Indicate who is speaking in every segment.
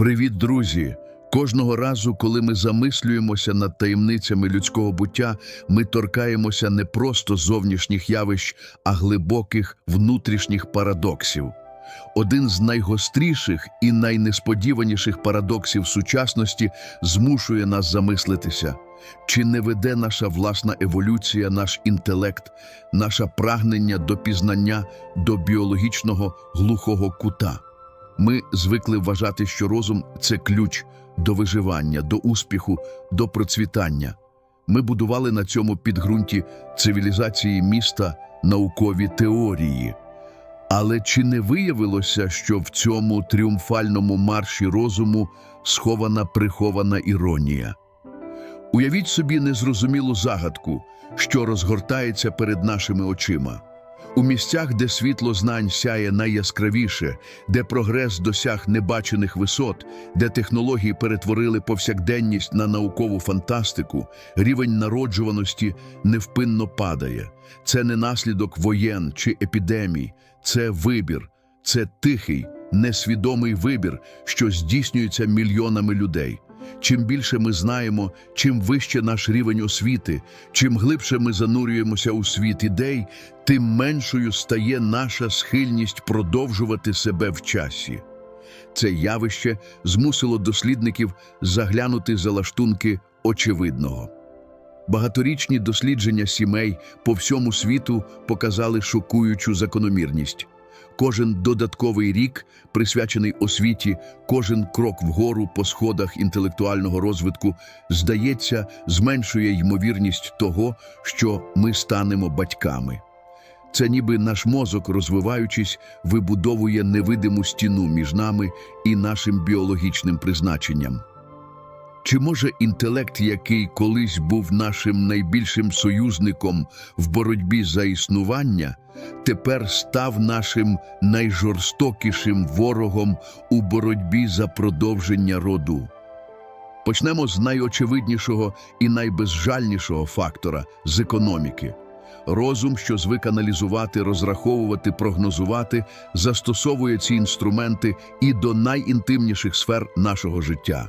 Speaker 1: Привіт, друзі! Кожного разу, коли ми замислюємося над таємницями людського буття, ми торкаємося не просто зовнішніх явищ, а глибоких внутрішніх парадоксів. Один з найгостріших і найнесподіваніших парадоксів сучасності змушує нас замислитися, чи не веде наша власна еволюція, наш інтелект, наше прагнення до пізнання до біологічного глухого кута. Ми звикли вважати, що розум це ключ до виживання, до успіху, до процвітання. Ми будували на цьому підґрунті цивілізації міста наукові теорії. Але чи не виявилося, що в цьому тріумфальному марші розуму схована прихована іронія? Уявіть собі незрозумілу загадку, що розгортається перед нашими очима. У місцях, де світло знань сяє найяскравіше, де прогрес досяг небачених висот, де технології перетворили повсякденність на наукову фантастику, рівень народжуваності невпинно падає. Це не наслідок воєн чи епідемій, це вибір, це тихий, несвідомий вибір, що здійснюється мільйонами людей. Чим більше ми знаємо, чим вище наш рівень освіти, чим глибше ми занурюємося у світ ідей, тим меншою стає наша схильність продовжувати себе в часі. Це явище змусило дослідників заглянути за лаштунки очевидного. Багаторічні дослідження сімей по всьому світу показали шокуючу закономірність. Кожен додатковий рік, присвячений освіті, кожен крок вгору по сходах інтелектуального розвитку, здається, зменшує ймовірність того, що ми станемо батьками. Це ніби наш мозок, розвиваючись, вибудовує невидиму стіну між нами і нашим біологічним призначенням. Чи може інтелект, який колись був нашим найбільшим союзником в боротьбі за існування, тепер став нашим найжорстокішим ворогом у боротьбі за продовження роду? Почнемо з найочевиднішого і найбезжальнішого фактора з економіки. Розум, що звик аналізувати, розраховувати, прогнозувати, застосовує ці інструменти і до найінтимніших сфер нашого життя.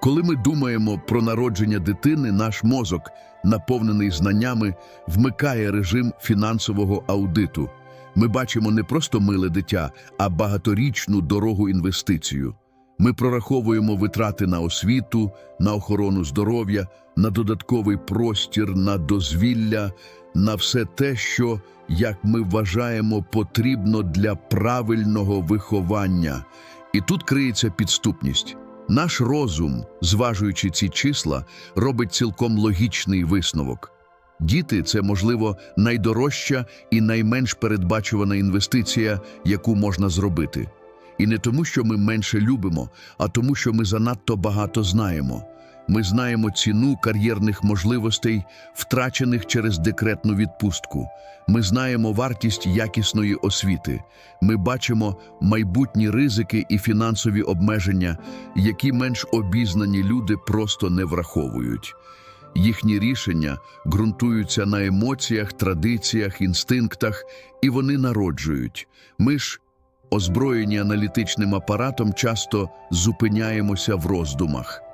Speaker 1: Коли ми думаємо про народження дитини, наш мозок, наповнений знаннями, вмикає режим фінансового аудиту. Ми бачимо не просто миле дитя, а багаторічну дорогу інвестицію. Ми прораховуємо витрати на освіту, на охорону здоров'я, на додатковий простір, на дозвілля, на все те, що, як ми вважаємо, потрібно для правильного виховання. І тут криється підступність. Наш розум, зважуючи ці числа, робить цілком логічний висновок. Діти це, можливо, найдорожча і найменш передбачувана інвестиція, яку можна зробити. І не тому, що ми менше любимо, а тому, що ми занадто багато знаємо. Ми знаємо ціну кар'єрних можливостей, втрачених через декретну відпустку. Ми знаємо вартість якісної освіти. Ми бачимо майбутні ризики і фінансові обмеження, які менш обізнані люди просто не враховують. Їхні рішення ґрунтуються на емоціях, традиціях, інстинктах, і вони народжують. Ми ж, озброєні аналітичним апаратом, часто зупиняємося в роздумах.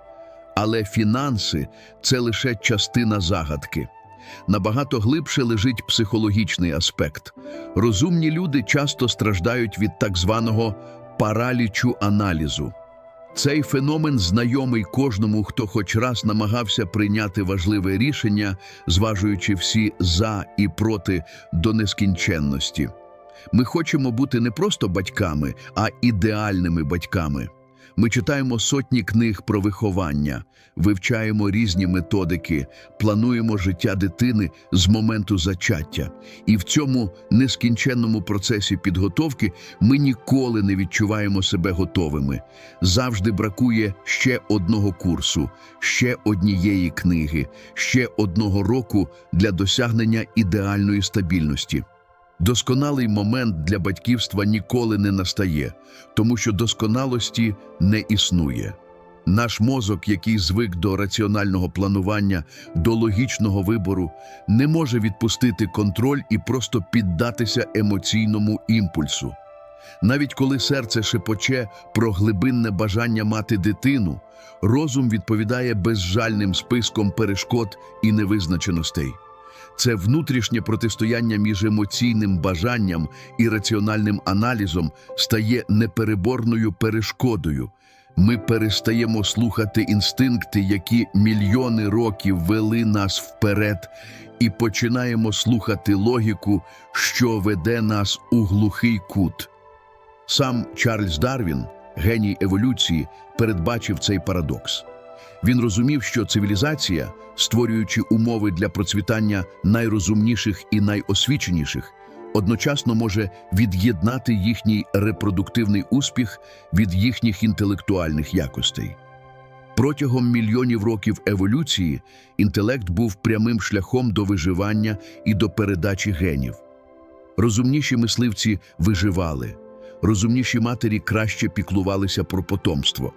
Speaker 1: Але фінанси це лише частина загадки. Набагато глибше лежить психологічний аспект. Розумні люди часто страждають від так званого паралічу аналізу. Цей феномен знайомий кожному, хто хоч раз намагався прийняти важливе рішення, зважуючи всі за і проти до нескінченності. Ми хочемо бути не просто батьками, а ідеальними батьками. Ми читаємо сотні книг про виховання, вивчаємо різні методики, плануємо життя дитини з моменту зачаття. І в цьому нескінченному процесі підготовки ми ніколи не відчуваємо себе готовими. Завжди бракує ще одного курсу, ще однієї книги, ще одного року для досягнення ідеальної стабільності. Досконалий момент для батьківства ніколи не настає, тому що досконалості не існує. Наш мозок, який звик до раціонального планування, до логічного вибору, не може відпустити контроль і просто піддатися емоційному імпульсу. Навіть коли серце шепоче про глибинне бажання мати дитину, розум відповідає безжальним списком перешкод і невизначеностей. Це внутрішнє протистояння між емоційним бажанням і раціональним аналізом стає непереборною перешкодою. Ми перестаємо слухати інстинкти, які мільйони років вели нас вперед, і починаємо слухати логіку, що веде нас у глухий кут. Сам Чарльз Дарвін, геній еволюції, передбачив цей парадокс. Він розумів, що цивілізація, створюючи умови для процвітання найрозумніших і найосвіченіших, одночасно може від'єднати їхній репродуктивний успіх від їхніх інтелектуальних якостей. Протягом мільйонів років еволюції інтелект був прямим шляхом до виживання і до передачі генів. Розумніші мисливці виживали, розумніші матері краще піклувалися про потомство.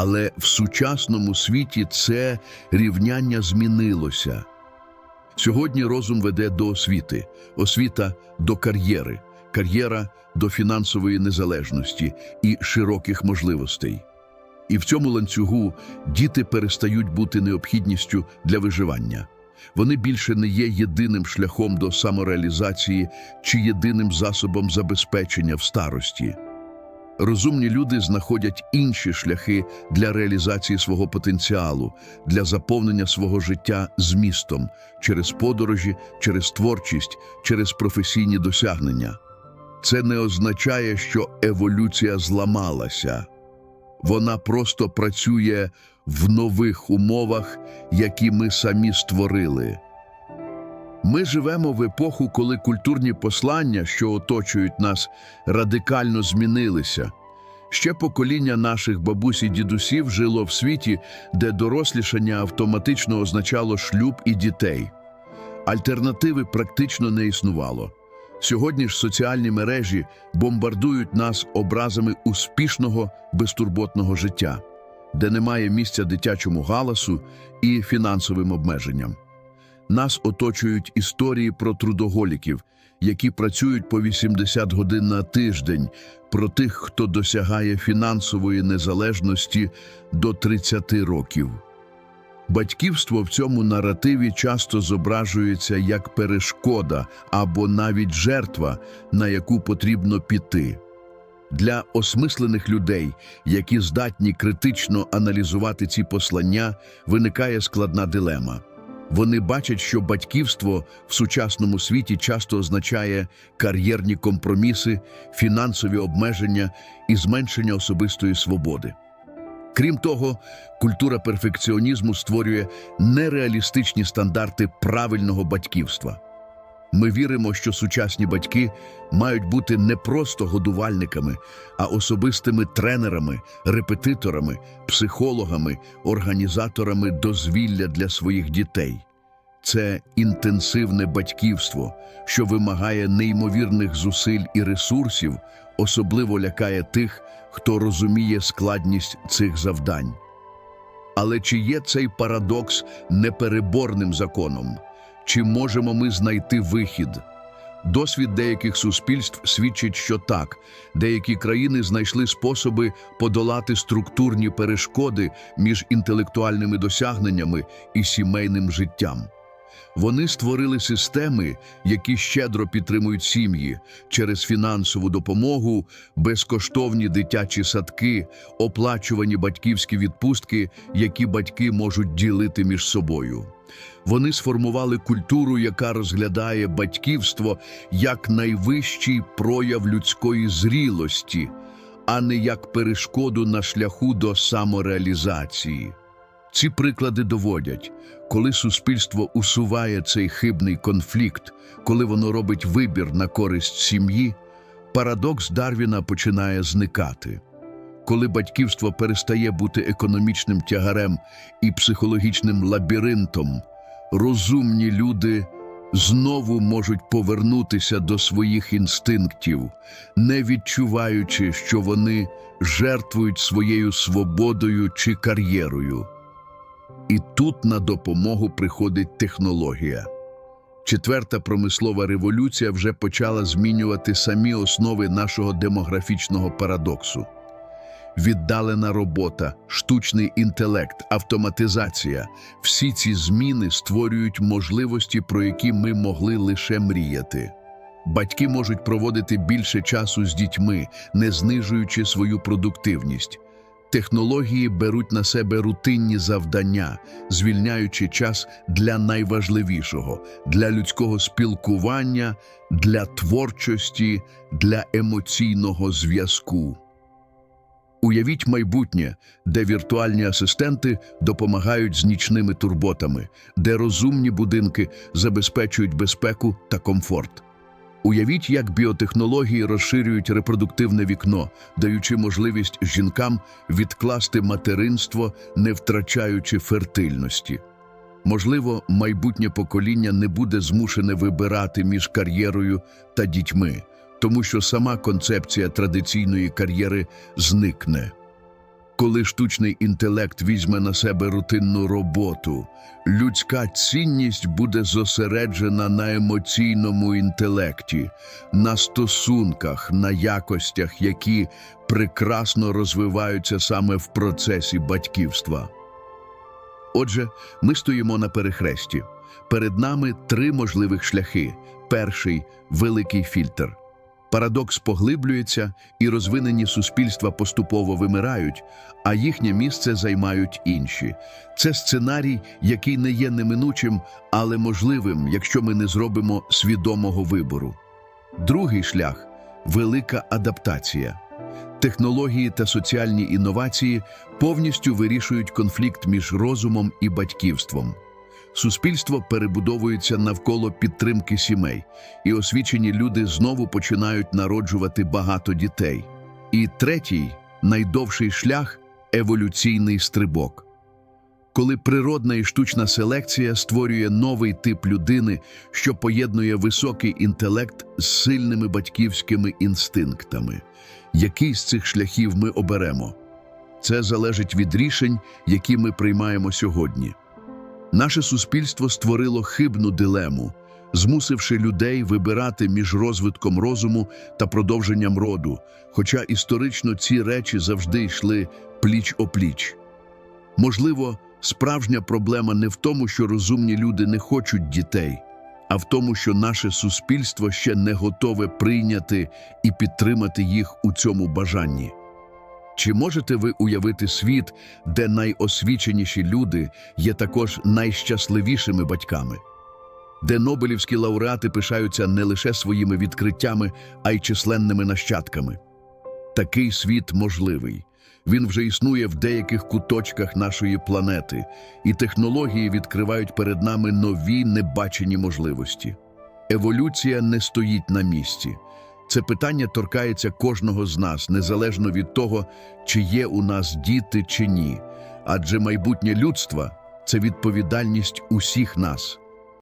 Speaker 1: Але в сучасному світі це рівняння змінилося. Сьогодні розум веде до освіти, освіта до кар'єри, кар'єра до фінансової незалежності і широких можливостей. І в цьому ланцюгу діти перестають бути необхідністю для виживання. Вони більше не є єдиним шляхом до самореалізації чи єдиним засобом забезпечення в старості. Розумні люди знаходять інші шляхи для реалізації свого потенціалу, для заповнення свого життя змістом через подорожі, через творчість, через професійні досягнення. Це не означає, що еволюція зламалася. Вона просто працює в нових умовах, які ми самі створили. Ми живемо в епоху, коли культурні послання, що оточують нас, радикально змінилися. Ще покоління наших бабусь і дідусів жило в світі, де дорослішання автоматично означало шлюб і дітей. Альтернативи практично не існувало. Сьогодні ж соціальні мережі бомбардують нас образами успішного, безтурботного життя, де немає місця дитячому галасу і фінансовим обмеженням. Нас оточують історії про трудоголіків, які працюють по 80 годин на тиждень, про тих, хто досягає фінансової незалежності до 30 років. Батьківство в цьому наративі часто зображується як перешкода або навіть жертва, на яку потрібно піти. Для осмислених людей, які здатні критично аналізувати ці послання, виникає складна дилема. Вони бачать, що батьківство в сучасному світі часто означає кар'єрні компроміси, фінансові обмеження і зменшення особистої свободи. Крім того, культура перфекціонізму створює нереалістичні стандарти правильного батьківства. Ми віримо, що сучасні батьки мають бути не просто годувальниками, а особистими тренерами, репетиторами, психологами, організаторами дозвілля для своїх дітей. Це інтенсивне батьківство, що вимагає неймовірних зусиль і ресурсів, особливо лякає тих, хто розуміє складність цих завдань. Але чи є цей парадокс непереборним законом? Чи можемо ми знайти вихід? Досвід деяких суспільств свідчить, що так, деякі країни знайшли способи подолати структурні перешкоди між інтелектуальними досягненнями і сімейним життям. Вони створили системи, які щедро підтримують сім'ї через фінансову допомогу, безкоштовні дитячі садки, оплачувані батьківські відпустки, які батьки можуть ділити між собою. Вони сформували культуру, яка розглядає батьківство як найвищий прояв людської зрілості, а не як перешкоду на шляху до самореалізації. Ці приклади доводять, коли суспільство усуває цей хибний конфлікт, коли воно робить вибір на користь сім'ї, парадокс Дарвіна починає зникати. Коли батьківство перестає бути економічним тягарем і психологічним лабіринтом, розумні люди знову можуть повернутися до своїх інстинктів, не відчуваючи, що вони жертвують своєю свободою чи кар'єрою. І тут на допомогу приходить технологія. Четверта промислова революція вже почала змінювати самі основи нашого демографічного парадоксу. Віддалена робота, штучний інтелект, автоматизація – всі ці зміни створюють можливості, про які ми могли лише мріяти. Батьки можуть проводити більше часу з дітьми, не знижуючи свою продуктивність. Технології беруть на себе рутинні завдання, звільняючи час для найважливішого для людського спілкування, для творчості, для емоційного зв'язку. Уявіть майбутнє, де віртуальні асистенти допомагають з нічними турботами, де розумні будинки забезпечують безпеку та комфорт. Уявіть, як біотехнології розширюють репродуктивне вікно, даючи можливість жінкам відкласти материнство, не втрачаючи фертильності. Можливо, майбутнє покоління не буде змушене вибирати між кар'єрою та дітьми, тому що сама концепція традиційної кар'єри зникне. Коли штучний інтелект візьме на себе рутинну роботу, людська цінність буде зосереджена на емоційному інтелекті, на стосунках, на якостях, які прекрасно розвиваються саме в процесі батьківства. Отже, ми стоїмо на перехресті. Перед нами три можливих шляхи. Перший великий фільтр. Парадокс поглиблюється, і розвинені суспільства поступово вимирають, а їхнє місце займають інші. Це сценарій, який не є неминучим, але можливим, якщо ми не зробимо свідомого вибору. Другий шлях велика адаптація. Технології та соціальні інновації повністю вирішують конфлікт між розумом і батьківством. Суспільство перебудовується навколо підтримки сімей, і освічені люди знову починають народжувати багато дітей. І третій, найдовший шлях еволюційний стрибок. Коли природна і штучна селекція створює новий тип людини, що поєднує високий інтелект з сильними батьківськими інстинктами. Який з цих шляхів ми оберемо? Це залежить від рішень, які ми приймаємо сьогодні. Наше суспільство створило хибну дилему, змусивши людей вибирати між розвитком розуму та продовженням роду, хоча історично ці речі завжди йшли пліч-опліч. Можливо, справжня проблема не в тому, що розумні люди не хочуть дітей, а в тому, що наше суспільство ще не готове прийняти і підтримати їх у цьому бажанні. Чи можете ви уявити світ, де найосвіченіші люди є також найщасливішими батьками? Де Нобелівські лауреати пишаються не лише своїми відкриттями, а й численними нащадками? Такий світ можливий. Він вже існує в деяких куточках нашої планети, і технології відкривають перед нами нові небачені можливості. Еволюція не стоїть на місці. Це питання торкається кожного з нас, незалежно від того, чи є у нас діти чи ні. Адже майбутнє людства це відповідальність усіх нас.